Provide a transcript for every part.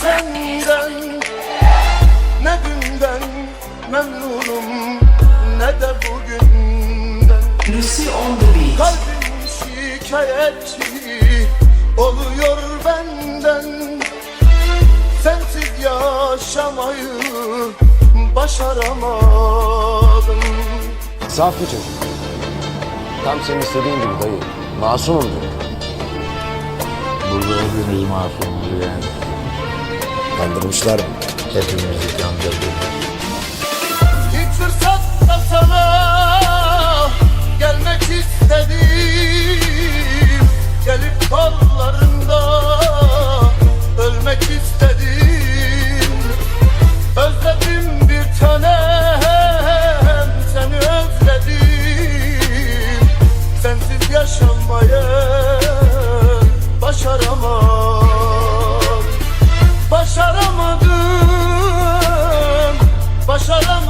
senden Ne dünden memnunum Ne de bugünden Lucy on the beat. Kalbim şikayetçi oluyor benden Sensiz yaşamayı başaramadım Saf bir çocuk. Tam senin istediğin gibi dayı. Masumum diyor. Burada hepimiz masumuz yani. Kandırmışlar mı? Hepimizi kandırdık. İlk fırsatta sana gelmek istedim Gelip kollarında ölmek istedim Özledim bir tanem seni özledim Sensiz yaşamayı başaramam Başaramadım. Başaramadım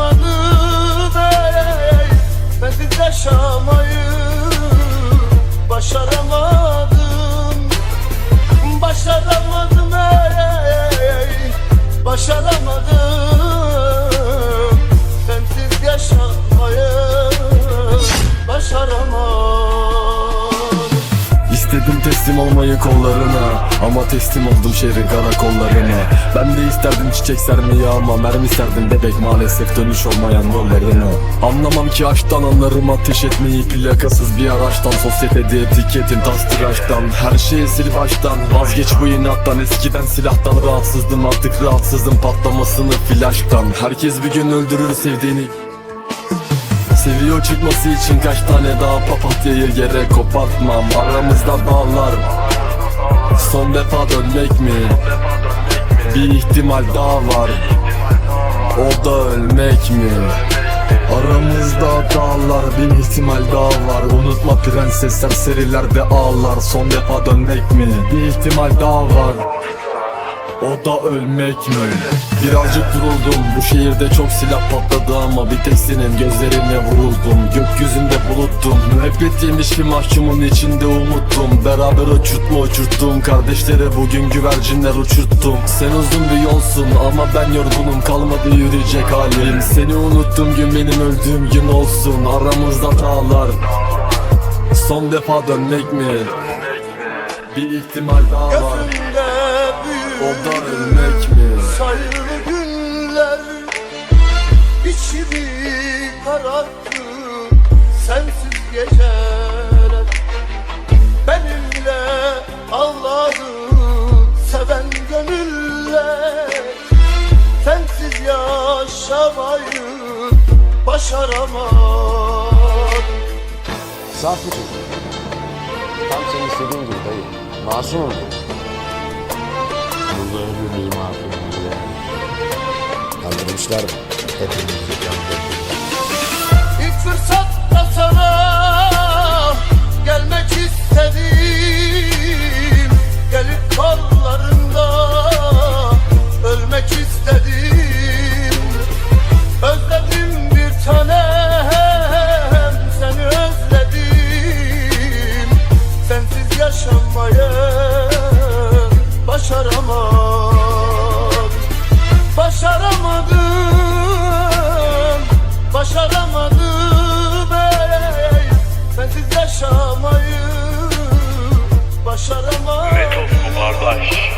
İstedim teslim olmayı kollarına. Ama teslim oldum şehrin karakollarına. Ben de isterdim çiçek sermeyi ama Mermi serdim bebek maalesef dönüş olmayan yollarına Anlamam ki aşktan anlarım ateş etmeyi. Plakasız bir araçtan sosyetede etiketin tas tıraştan Her şeyi sil baştan. Vazgeç bu inattan Eskiden silahtan rahatsızdım. Artık rahatsızım patlamasını flaştan. Herkes bir gün öldürür sevdiğini Seviyor çıkması için kaç tane daha papatyayı yere kopartmam Aramızda bağlar Son defa dönmek mi? Bir ihtimal daha var O da ölmek mi? Aramızda dağlar bin ihtimal daha var Unutma prensesler serilerde ağlar Son defa dönmek mi? Bir ihtimal daha var o da ölmek mi? Birazcık duruldum Bu şehirde çok silah patladı ama Bir tek senin gözlerine vuruldum. Gökyüzünde buluttum. Müebbet yemiş bir mahkumun içinde umuttum. Beraber uçurtma uçurttum. Kardeşlere bugün güvercinler uçurttum. Sen uzun bir yolsun ama ben yorgunum. Kalmadı yürüyecek halim. Seni unuttum gün benim öldüğüm gün olsun. Aramızda dağlar. Son defa dönmek mi? Bir ihtimal daha var O da ölmek mi? Sayılı günler içimi kararttı Sensiz geceler Benimle ağladı seven gönüller Sensiz yaşamayı başaramadım Saf bir çocuk. Tam senin istediğin gibi dayı. Masumum hepimiz masumuz yani. Kandırmışlar mı? Hepimizi kandırdık. İlk fırsatta sana gelmek istedim Başaramadım ey Sensiz yaşamayı Başaramadım Başaramadım ey